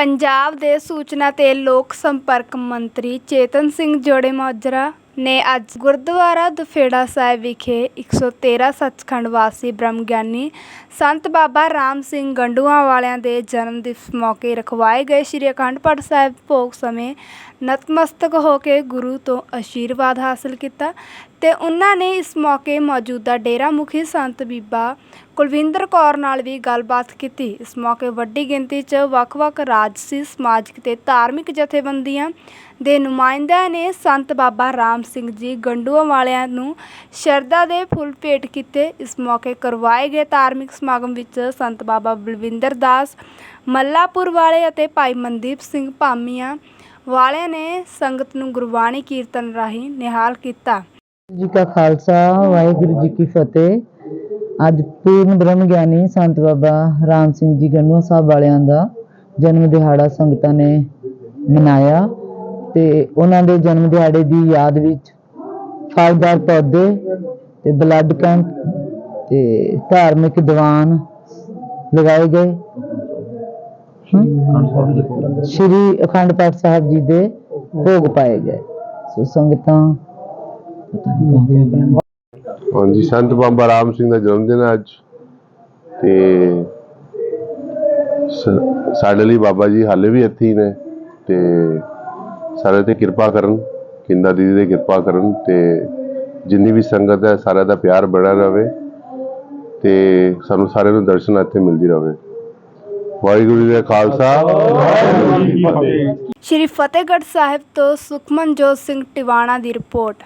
ਪੰਜਾਬ ਦੇ ਸੂਚਨਾ ਤੇ ਲੋਕ ਸੰਪਰਕ ਮੰਤਰੀ ਚੇਤਨ ਸਿੰਘ ਜੋੜੇਮਾਜਰਾ ਨੇ ਅੱਜ ਗੁਰਦੁਆਰਾ ਦੁਫੇੜਾ ਸਾਹਿਬ ਵਿਖੇ 113 ਸੱਚਖੰਡ ਵਾਸੀ ਬ੍ਰਹਮ ਗਿਆਨੀ ਸੰਤ ਬਾਬਾ ਰਾਮ ਸਿੰਘ ਗੰਡੂਆਂ ਵਾਲਿਆਂ ਦੇ ਜਨਮ ਦਿਵਸ ਮੌਕੇ ਰਖਵਾਏ ਗਏ। ਸ੍ਰੀ ਅਖੰਡ ਪਾਠ ਸਾਹਿਬ ਭੋਗ ਸਮੇਂ ਨਤਮਸਤਕ ਹੋ ਕੇ ਗੁਰੂ ਤੋਂ ਆਸ਼ੀਰਵਾਦ ਹਾਸਲ ਕੀਤਾ ਤੇ ਉਹਨਾਂ ਨੇ ਇਸ ਮੌਕੇ ਮੌਜੂਦਾ ਡੇਰਾ ਮੁਖੀ ਸੰਤ ਬੀਬਾ ਕੁਲਵਿੰਦਰ ਕੌਰ ਨਾਲ ਵੀ ਗੱਲਬਾਤ ਕੀਤੀ। ਇਸ ਮੌਕੇ ਵੱਡੀ ਗਿਣਤੀ 'ਚ ਵੱਖ-ਵੱਖ ਰਾਜਸੀ, ਸਮਾਜਿਕ ਤੇ ਧਾਰਮਿਕ ਜਥੇਬੰਦੀਆਂ ਦੇ ਨੁਮਾਇੰਦਿਆਂ ਨੇ ਸੰਤ ਬਾਬਾ ਰਾਮ ਸਿੰਘ ਜੀ ਗੰਡੂਆਂ ਵਾਲਿਆਂ ਨੂੰ ਸ਼ਰਧਾ ਦੇ ਫੁੱਲ ਭੇਟ ਕੀਤੇ। ਇਸ ਮੌਕੇ ਕਰਵਾਏ ਗਏ ਧਾਰਮਿਕ ਸਮਾਗਮ ਵਿੱਚ ਸੰਤ ਬਾਬਾ ਬਲਵਿੰਦਰ ਦਾਸ, ਮੱਲਾਪੁਰ ਵਾਲੇ ਅਤੇ ਭਾਈ ਮਨਦੀਪ ਸਿੰਘ ਭਾਮੀਆਂ ਵਾਲਿਆਂ ਨੇ ਸੰਗਤ ਨੂੰ ਗੁਰਬਾਣੀ ਕੀਰਤਨ ਰਾਹੀਂ ਨਿਹਾਲ ਕੀਤਾ। ਜੀ ਕਾ ਖਾਲਸਾ, ਵਾਹਿਗੁਰੂ ਜੀ ਕੀ ਫਤਿਹ। ਅੱਜ ਪੂਰਨ ਬ੍ਰਹਮ ਗਿਆਨੀ ਸੰਤ ਬਾਬਾ ਰਾਮ ਸਿੰਘ ਜੀ ਗੰਨੂਆ ਸਾਹਿਬ ਵਾਲਿਆਂ ਦਾ ਜਨਮ ਦਿਹਾੜਾ ਸੰਗਤਾਂ ਨੇ ਮਨਾਇਆ ਤੇ ਉਹਨਾਂ ਦੇ ਜਨਮ ਦਿਹਾੜੇ ਦੀ ਯਾਦ ਵਿੱਚ ਫਲਦਾਰ ਪੌਦੇ ਤੇ ਬਲੱਡ ਕੈਂਪ ਤੇ ਧਾਰਮਿਕ ਦੀਵਾਨ ਲਗਾਏ ਗਏ। ਸ਼੍ਰੀ ਅਖੰਡ ਪਾਠ ਸਾਹਿਬ ਜੀ ਦੇ ਭੋਗ ਪਾਏ ਗਏ। ਸੋ ਸੰਗਤਾਂ ਪਤਾ ਨਹੀਂ ਹਾਂਜੀ ਸੰਤ ਬਾਬਾ ਰਾਮ ਸਿੰਘ ਦਾ ਜਨਮ ਦਿਨ ਹੈ ਅੱਜ। ਤੇ ਸਾਡੇ ਲਈ ਬਾਬਾ ਜੀ ਹਾਲੇ ਵੀ ਇੱਥੇ ਹੀ ਨੇ ਤੇ ਸਾਰੇ ਤੇ ਕਿਰਪਾ ਕਰਨ ਕਿੰਦਾ ਦੀਦੀ ਦੇ ਕਿਰਪਾ ਕਰਨ ਤੇ ਜਿੰਨੀ ਵੀ ਸੰਗਤ ਹੈ ਸਾਰਿਆਂ ਦਾ ਪਿਆਰ ਬਣਾ ਰਵੇ ਤੇ ਸਾਨੂੰ ਸਾਰਿਆਂ ਨੂੰ ਦਰਸ਼ਨ ਇੱਥੇ ਮਿਲਦੀ ਰਵੇ। ਵਾਹਿਗੁਰੂ ਜੀ ਦਾ ਖਾਲਸਾ। ਵਾਹਿਗੁਰੂ ਜੀ ਕੀ ਫਤਿਹ। ਸ਼੍ਰੀ ਫਤਿਹਗੜ੍ਹ ਸਾਹਿਬ ਤੋਂ ਸੁਖਮਨਜੋਤ ਸਿੰਘ ਟਿਵਾਣਾ ਦੀ ਰਿਪੋਰਟ।